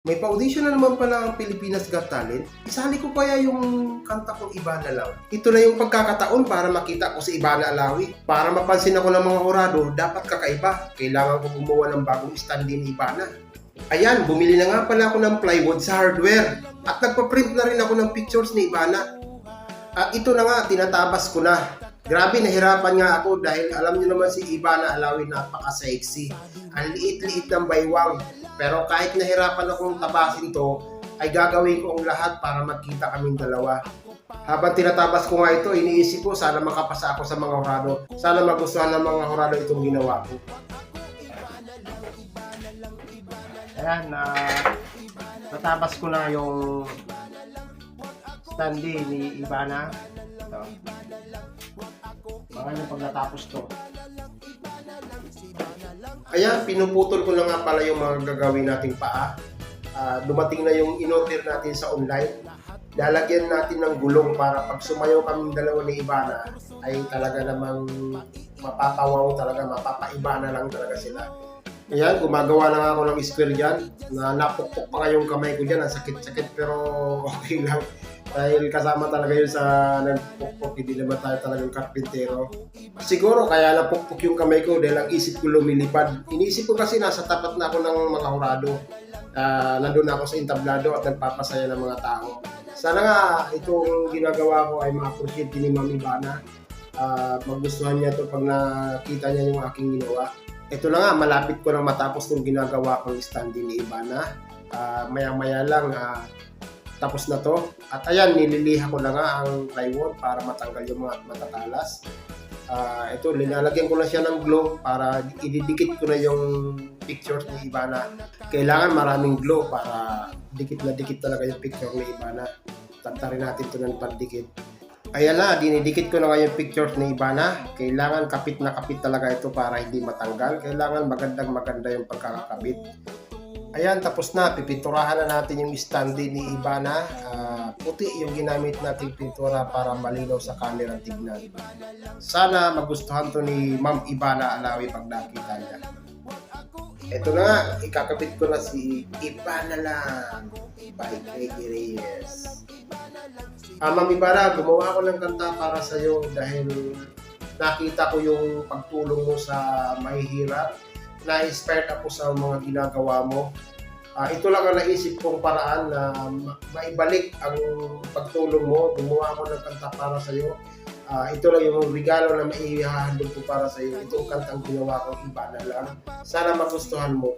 May pa-audition na naman pala ang Pilipinas Got Talent. Isali ko kaya yung kanta kong Ibana Alawi. Ito na yung pagkakataon para makita ko si Ibana Alawi. Para mapansin ako ng mga horado, dapat kakaiba. Kailangan ko gumawa ng bagong stand ni Ibana. Ayan, bumili na nga pala ako ng plywood sa hardware. At nagpa-print na rin ako ng pictures ni Ibana. At ito na nga, tinatabas ko na. Grabe, nahirapan nga ako dahil alam niyo naman si Ibana Alawi napaka-sexy. Ang liit-liit ng baywang. Pero kahit nahirapan akong tabasin to, ay gagawin ko ang lahat para magkita kaming dalawa. Habang tinatabas ko nga ito, iniisip ko sana makapasa ako sa mga horado. Sana magustuhan ng mga horado itong ginawa ko. Ayan, na natabas ko na yung standee ni Ibana. Ito. Baka yung pag natapos to. Ayan, pinuputol ko na nga pala yung mga gagawin nating paa. Ah, dumating na yung in-order natin sa online. Lalagyan natin ng gulong para pag sumayaw kaming dalawa ni Ibana ay talaga namang mapapawaw talaga, mapapaiba na lang talaga sila. Ayan, gumagawa na ako ng square dyan. Na napukpok pa nga yung kamay ko dyan. Ang sakit-sakit pero okay lang. Dahil kasama talaga yun sa nagpukpok. Hindi naman tayo talagang karpintero. Siguro kaya napukpok yung kamay ko dahil ang isip ko lumilipad. Iniisip ko kasi nasa tapat na ako ng mga horado. Ah, nandun na ako sa entablado at nagpapasaya ng mga tao. Sana nga itong ginagawa ko ay ma-appreciate ni Mami Bana. Ah, magustuhan niya to pag nakita niya yung aking ginawa. Ito na nga, malapit ko na matapos itong ginagawa kong standee ni Ibana. Ah, maya-maya lang, ah, tapos na to. At ayan, nililiha ko na nga ang plywood para matanggal yung mga matatalas. Ah, ito, linalagyan ko na siya ng glue para ididikit ko na yung pictures ni Ibana. Kailangan maraming glue para dikit na dikit talaga yung picture ni Ibana. Tantarin natin ito ng pandikit. Ayan na, dinidikit ko na nga yung pictures ni Ibana. Kailangan kapit na kapit talaga ito para hindi matanggal. Kailangan magandang maganda yung pagkakakabit. Ayan, tapos na. Pipinturahan na natin yung standee ni Ibana. Ah, puti yung ginamit nating pintura para malinaw sa camera tignan. Sana magustuhan to ni Ma'am Ibana Alawi pag nakita niya. Ito na nga, ikakabit ko na si Ibana lang by Craig Reyes. Ah, Ma'am Ibana, gumawa ako ng kanta para sa iyo dahil nakita ko yung pagtulong mo sa mahihirap. Na-inspired ako sa mga ginagawa mo. Ah, ito lang ang naisip kong paraan na ma- maibalik ang pagtulong mo. Gumawa ako ng kanta para sa iyo. Ah, ito lang yung regalo na maihahandog ko para sa iyo. Ito ang kantang ginawa ko, iba na lang. Sana magustuhan mo.